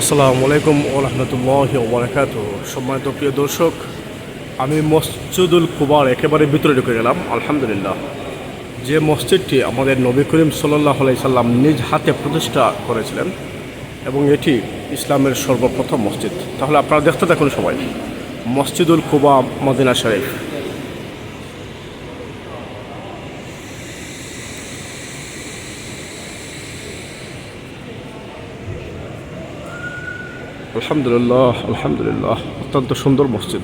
আসসালামু আলাইকুম ও রহমতুল্লাহ ওবরাকাত সম্মানিত প্রিয় দর্শক, আমি মসজিদুল কুবার একেবারে ভিতরে ঢুকে গেলাম, আলহামদুলিল্লাহ। যে মসজিদটি আমাদের নবী করিম সাল্লাহ সাল্লাম নিজ হাতে প্রতিষ্ঠা করেছিলেন এবং এটি ইসলামের সর্বপ্রথম মসজিদ। তাহলে আপনারা দেখতে থাকুন সবাই। মসজিদুল কুবা, মদিনা শরীফ। আলহামদুলিল্লাহ আলহামদুলিল্লাহ। অত্যন্ত সুন্দর মসজিদ।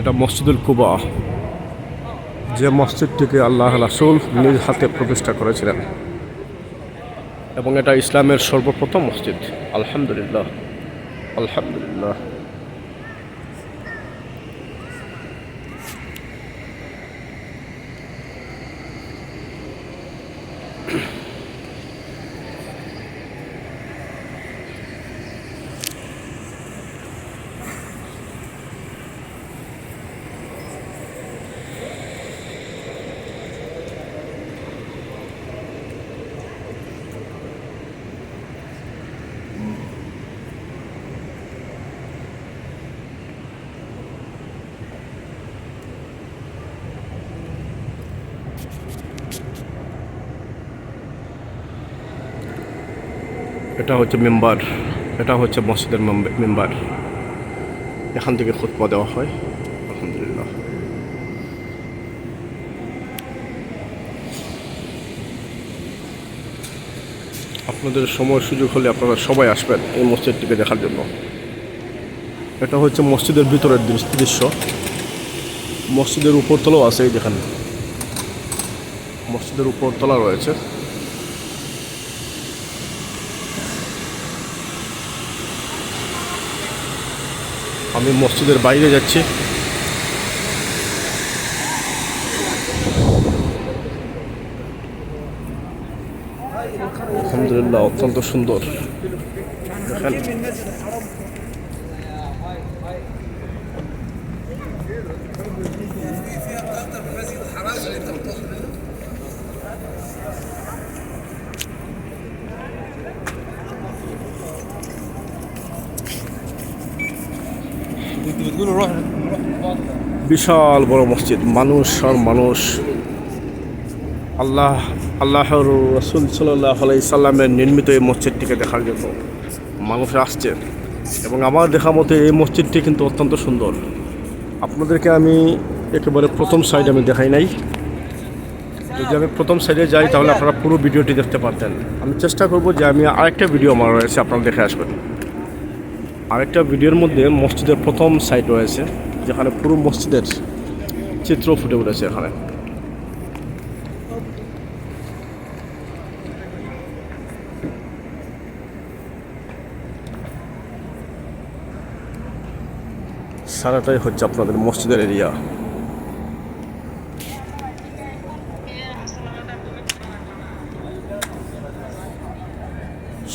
এটা মসজিদুল কুবা। যে মসজিদটিকে আল্লাহ রাসুল নিজ হাতে প্রতিষ্ঠা করেছিলেন। এবং এটা ইসলামের সর্বপ্রথম মসজিদ। আলহামদুলিল্লাহ আলহামদুলিল্লাহ। এটা হচ্ছে মেম্বার। এটা হচ্ছে মসজিদের মেম্বার। এখান থেকে খুতপা দেওয়া হয়। আলহামদুলিল্লাহ। আপনাদের সময় সুযোগ হলে আপনারা সবাই আসবেন এই মসজিদটিকে দেখার জন্য। এটা হচ্ছে মসজিদের ভিতরের দৃশ্য। মসজিদের উপরতলাও আছে এই দেখেন মসজিদের উপরতলা রয়েছে। আমি মসজিদের বাইরে যাচ্ছি। আলহামদুলিল্লাহ অত্যন্ত সুন্দর। দেখেন। বিশাল বড় মসজিদ, মানুষ আর মানুষ। আল্লাহ, আল্লাহর রসুল সাল্লাহ সাল্লামের নির্মিত এই মসজিদটিকে দেখার জন্য মানুষ আসছে। এবং আমার দেখা মতে এই মসজিদটি কিন্তু অত্যন্ত সুন্দর। আপনাদেরকে আমি একেবারে প্রথম সাইড আমি দেখাই নাই। যদি আমি প্রথম সাইডে যাই তাহলে আপনারা পুরো ভিডিওটি দেখতে পারতেন। আমি চেষ্টা করব যে আমি আরেকটা ভিডিও আমার রয়েছে, আপনারা দেখে আসবেন। আরেকটা ভিডিওর মধ্যে মসজিদের প্রথম সাইট রয়েছে, যেখানে পুরো মসজিদের চিত্র ফুটে উঠেছে এখানে। সারাটাই হচ্ছে আপনাদের মসজিদের এরিয়া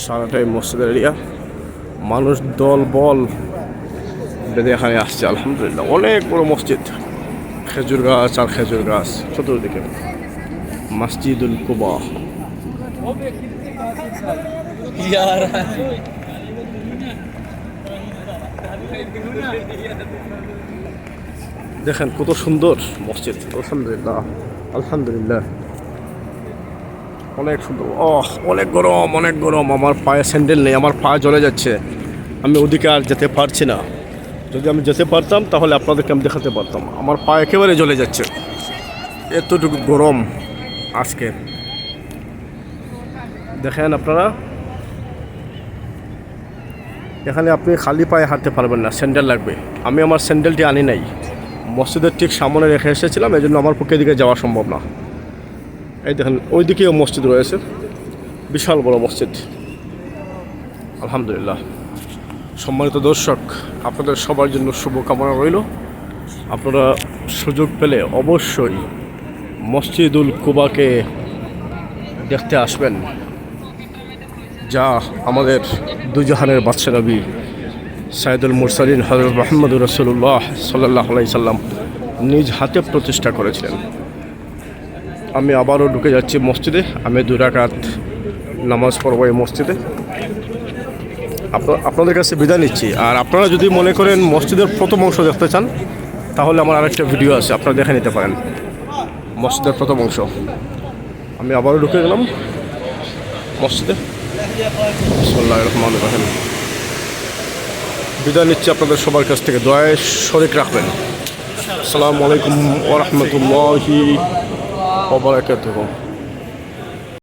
সারাটাই মসজিদের এরিয়া মানুষ দল, বল। বেঁধে এখানে আসছে, আলহামদুলিল্লাহ। অনেক বড় মসজিদ। খেজুর গাছ আর খেজুর গাছ, চতুর্দিকে। মসজিদুল কুবা। দেখেন, কত সুন্দর মসজিদ। আলহামদুলিল্লাহ আলহামদুলিল্লাহ। অনেক সুন্দর। অনেক গরম অনেক গরম। আমার পায়ে স্যান্ডেল নেই, আমার পা জ্বলে যাচ্ছে। আমি ওদিকে আর যেতে পারছি না। যদি আমি যেতে পারতাম, তাহলে আপনাদেরকে আমি দেখাতে পারতাম। আমার পা একেবারে জ্বলে যাচ্ছে। এতটুকু গরম আজকে। দেখেন আপনারা। এখানে আপনি খালি পায়ে হাঁটতে পারবেন না, স্যান্ডেল লাগবে। আমি আমার স্যান্ডেলটি আনি নাই। মসজিদের ঠিক সামনে রেখে এসেছিলাম এই জন্য আমার পক্ষে দিকে যাওয়া সম্ভব না। এই দেখেন ওই দিকেও মসজিদ রয়েছে। বিশাল বড় মসজিদ। আলহামদুলিল্লাহ। সম্মানিত দর্শক, আপনাদের সবার জন্য শুভকামনা রইল। আপনারা সুযোগ পেলে অবশ্যই মসজিদুল কুবাকে দেখতে আসবেন, যা আমাদের দুজাহানের বাদশা নবী সাইদুল মুরসালিন হজরত মোহাম্মদ রসুল্লাহ সাল্লাহ সাল্লাম নিজ হাতে প্রতিষ্ঠা করেছিলেন। আমি আবারও ঢুকে যাচ্ছি মসজিদে। আমি দুরাকাত নামাজ পড়ব এই মসজিদে। আপনাদের কাছে বিদায় নিচ্ছি। আর আপনারা যদি মনে করেন মসজিদের প্রথম অংশ দেখতে চান, তাহলে আমার আরেকটা ভিডিও আছে, আপনারা দেখে নিতে পারেন। মসজিদের প্রথম অংশ। আমি আবারও ঢুকে গেলাম। মসজিদে। রহমান রহিম। বিদায় নিচ্ছি আপনাদের সবার কাছ থেকে। দয়ায় শরিক রাখবেন। আসসালামু আলাইকুম ওরহমতুল্লাহি ওবরাকাতুহ